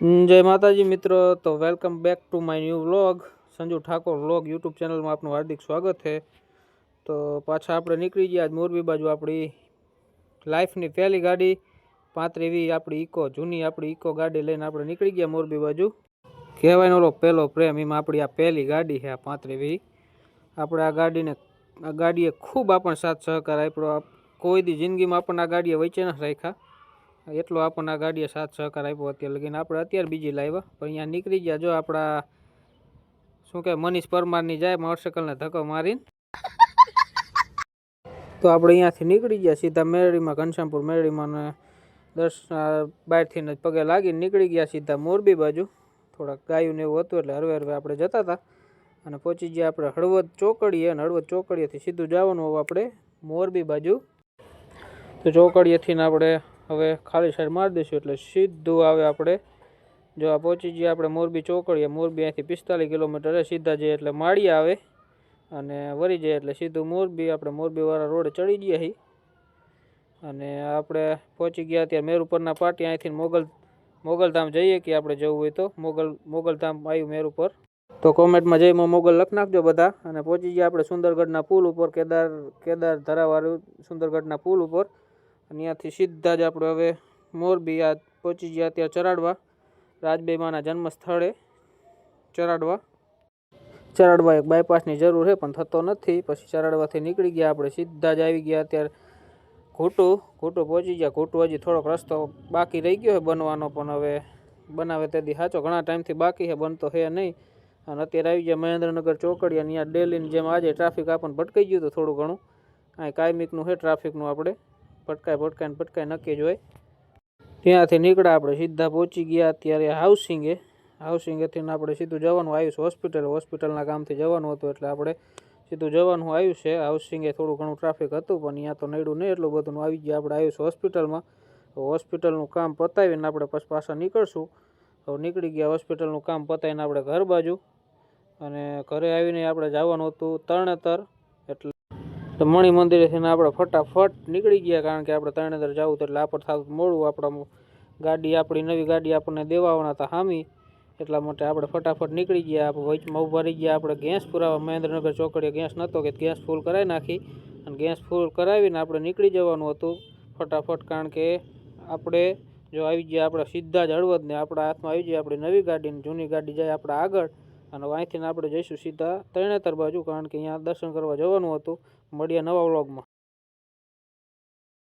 જય માતાજી મિત્રો, તો welcome back to my new vlog Sanju Thakor vlog YouTube ચેનલમાં આપનું હાર્દિક સ્વાગત છે. તો પાછા આપણે નીકળી ગયા મોરબી બાજુ આપણી લાઈફની પહેલી ગાડી. પાંત્રી વી આપણી ઇકો જૂની આપણી ઇકો ગાડી લઈને આપણે નીકળી ગયા મોરબી બાજુ. કહેવાય ઓલો પહેલો પ્રેમ, એમાં આપણી આ પહેલી ગાડી છે આ પાંત્રી વી આપણે આ ગાડીને, આ ગાડીએ ખૂબ આપણને સાથ સહકાર આપ્યો. કોઈ દી જિંદગીમાં આપણને આ ગાડીએ વચ્ચે ન રાખ્યા. એટલો આપણને આ ગાડીએ સાથ સહકાર આપ્યો અત્યારે. લગીને આપણે અત્યારે બીજી લાવ્યા પણ અહીંયા નીકળી ગયા, જો આપણા, શું કહેવાય, મનીષ પરમારની જાય મોટરસાઇકલને ધક્કો મારીને. તો આપણે અહીંયાથી નીકળી ગયા સીધા મેરડીમાં, ઘનશ્યામપુર મેરડીમાં ને દસ બહારથી જ પગે લાગીને નીકળી ગયા સીધા મોરબી બાજુ. થોડાક ગાયું ને એવું હતું એટલે હરવે હરવે આપણે જતા હતા. અને પહોંચી ગયા આપણે હળવદ ચોકડીએ અને હળવદ ચોકડીએથી સીધું જવાનું હવે આપણે મોરબી બાજુ. તો ચોકડીએથી આપણે હવે ખાલી સાઈડ મારી દઈશું એટલે સીધું આવે આપણે જો આ પહોંચી ગયા આપણે મોરબી ચોકડીએ. મોરબી અહીંથી પિસ્તાલીસ કિલોમીટર સીધા જઈએ એટલે માળી આવે અને વળી જઈએ એટલે સીધું મોરબી, આપણે મોરબીવાળા રોડે ચડી ગયા છીએ અને આપણે પહોંચી ગયા ત્યાં મેર ઉપરના પાટી અહીંથી મોગલ, મોગલધામ જઈએ કે આપણે જવું હોય તો. મોગલ, મોગલધામ આવ્યું મેરુપર. તો કોમેન્ટમાં જઈ મોગલ લખ નાખજો બધા. અને પહોંચી ગયા આપણે સુંદરગઢના પુલ ઉપર, કેદાર કેદાર ધરાવાળું સુંદરગઢના પુલ ઉપર. અને ત્યાંથી સીધા જ આપણે હવે મોરબી આ પહોંચી ગયા ત્યાં ચરાડવા. રાજબેમાના જન્મ સ્થળે ચરાડવા. ચરાડવા એક બાયપાસની જરૂર છે, પણ થતો નથી. પછી ચરાડવાથી નીકળી ગયા આપણે, સીધા જ આવી ગયા અત્યારે ઘૂંટું ઘૂંટું પહોંચી ગયા. ઘૂંટું હજી થોડોક રસ્તો બાકી રહી ગયો છે બનવાનો, પણ હવે બનાવે તેથી સાચો. ઘણા ટાઈમથી બાકી છે, બનતો છે નહીં. અને અત્યારે આવી ગયા મહેન્દ્રનગર ચોકડી અને ત્યાં ડેલીની જેમ આજે ટ્રાફિક આપણને ભટકાઈ ગયું હતું થોડું ઘણું. અહીં કાયમિકનું છે ટ્રાફિકનું આપણે ભટકાય ભટકાય ભટકાય નક્કી જ હોય. ત્યાંથી નીકળ્યા આપણે સીધા પહોંચી ગયા અત્યારે હાઉસિંગે. હાઉસિંગેથી આપણે સીધું જવાનું આવ્યું છે હોસ્પિટલ. હોસ્પિટલના કામથી જવાનું હતું એટલે આપણે સીધું જવાનું આવ્યું છે. હાઉસિંગે થોડું ઘણું ટ્રાફિક હતું, પણ અહીંયા તો નડ્યું નહીં એટલું બધું આવી ગયા આપણે આવ્યું છે હોસ્પિટલમાં. હોસ્પિટલનું કામ પતાવીને આપણે પછી પાછા નીકળશું. તો નીકળી ગયા હોસ્પિટલનું કામ પતાવીને આપણે ઘર બાજુ. અને ઘરે આવીને આપણે જવાનું હતું તરણેતર એટલે તો મણિ મંદિરેથી આપણે ફટાફટ નીકળી ગયા, કારણ કે આપણે તરણેતર જવું તો એટલે આપણે થતું મોડું આપણા ગાડી, આપણી નવી ગાડી આપણને દેવાવાના હતા હામી. એટલા માટે આપણે ફટાફટ નીકળી ગયા, આપણે વચમાં ઊભા રહી ગયા, આપણે ગેસ પુરાવા, મહેન્દ્રનગર ચોકડીએ ગેસ નહોતો કે ગેસ ફૂલ કરાવી નાખી. અને ગેસ ફૂલ કરાવીને આપણે નીકળી જવાનું હતું ફટાફટ, કારણ કે આપણે જો આવી ગયા, આપણે સીધા જ હળવદને, આપણા હાથમાં આવી જાય આપણી નવી ગાડીને જૂની ગાડી જાય આપણા આગળ. અને અહીંથી આપણે જઈશું સીધા તરણેતર બાજુ, કારણ કે અહીંયા દર્શન કરવા જવાનું હતું. મળીએ નવા વ્લોગમાં.